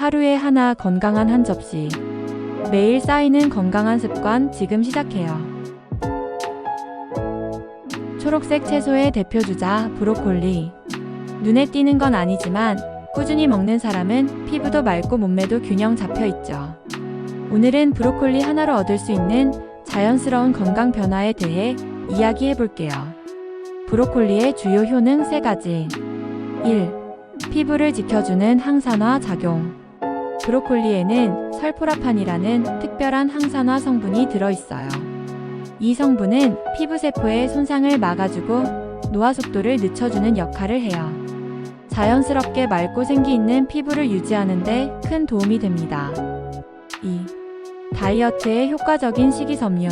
하루에 하나 건강한 한 접시. 매일 쌓이는 건강한 습관 지금 시작해요. 초록색 채소의 대표 주자 브로콜리. 눈에 띄는 건 아니지만 꾸준히 먹는 사람은 피부도 맑고 몸매도 균형 잡혀 있죠. 오늘은 브로콜리 하나로 얻을 수 있는 자연스러운 건강 변화에 대해 이야기해 볼게요. 브로콜리의 주요 효능 3가지. 1. 피부를 지켜주는 항산화 작용. 브로콜리에는 설포라판이라는 특별한 항산화 성분이 들어있어요. 이 성분은 피부세포의 손상을 막아주고 노화 속도를 늦춰주는 역할을 해요. 자연스럽게 맑고 생기 있는 피부를 유지하는데 큰 도움이 됩니다. 2. 다이어트에 효과적인 식이섬유.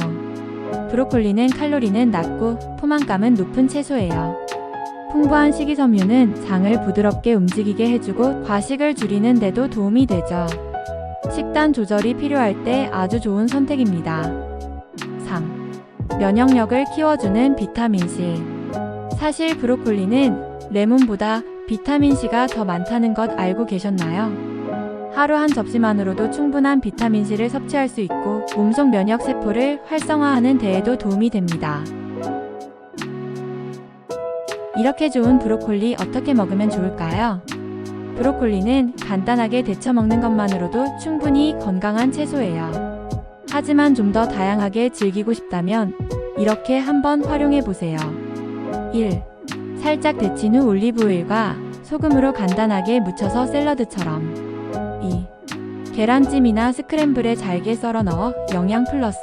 브로콜리는 칼로리는 낮고 포만감은 높은 채소예요. 풍부한 식이섬유는 장을 부드럽게 움직이게 해주고 과식을 줄이는 데도 도움이 되죠. 식단 조절이 필요할 때 아주 좋은 선택입니다. 3. 면역력을 키워주는 비타민C. 사실 브로콜리는 레몬보다 비타민C가 더 많다는 것 알고 계셨나요? 하루 한 접시만으로도 충분한 비타민C를 섭취할 수 있고 몸속 면역 세포를 활성화하는 데에도 도움이 됩니다. 이렇게 좋은 브로콜리 어떻게 먹으면 좋을까요? 브로콜리는 간단하게 데쳐 먹는 것만으로도 충분히 건강한 채소예요. 하지만 좀 더 다양하게 즐기고 싶다면 이렇게 한번 활용해 보세요. 1. 살짝 데친 후 올리브오일과 소금으로 간단하게 묻혀서 샐러드처럼 2. 계란찜이나 스크램블에 잘게 썰어 넣어 영양 플러스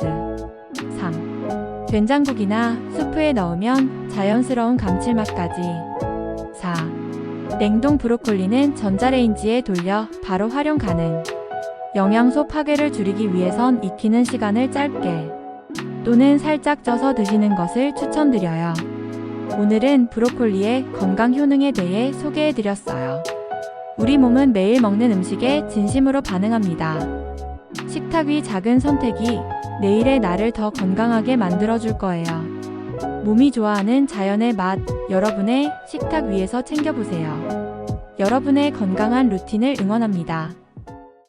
3. 된장국이나 수프에 넣으면 자연스러운 감칠맛까지 4. 냉동 브로콜리는 전자레인지에 돌려 바로 활용 가능 영양소 파괴를 줄이기 위해선 익히는 시간을 짧게 또는 살짝 쪄서 드시는 것을 추천드려요. 오늘은 브로콜리의 건강 효능에 대해 소개해 드렸어요. 우리 몸은 매일 먹는 음식에 진심으로 반응합니다. 식탁 위 작은 선택이 내일의 나를 더 건강하게 만들어줄 거예요. 몸이 좋아하는 자연의 맛, 여러분의 식탁 위에서 챙겨보세요. 여러분의 건강한 루틴을 응원합니다.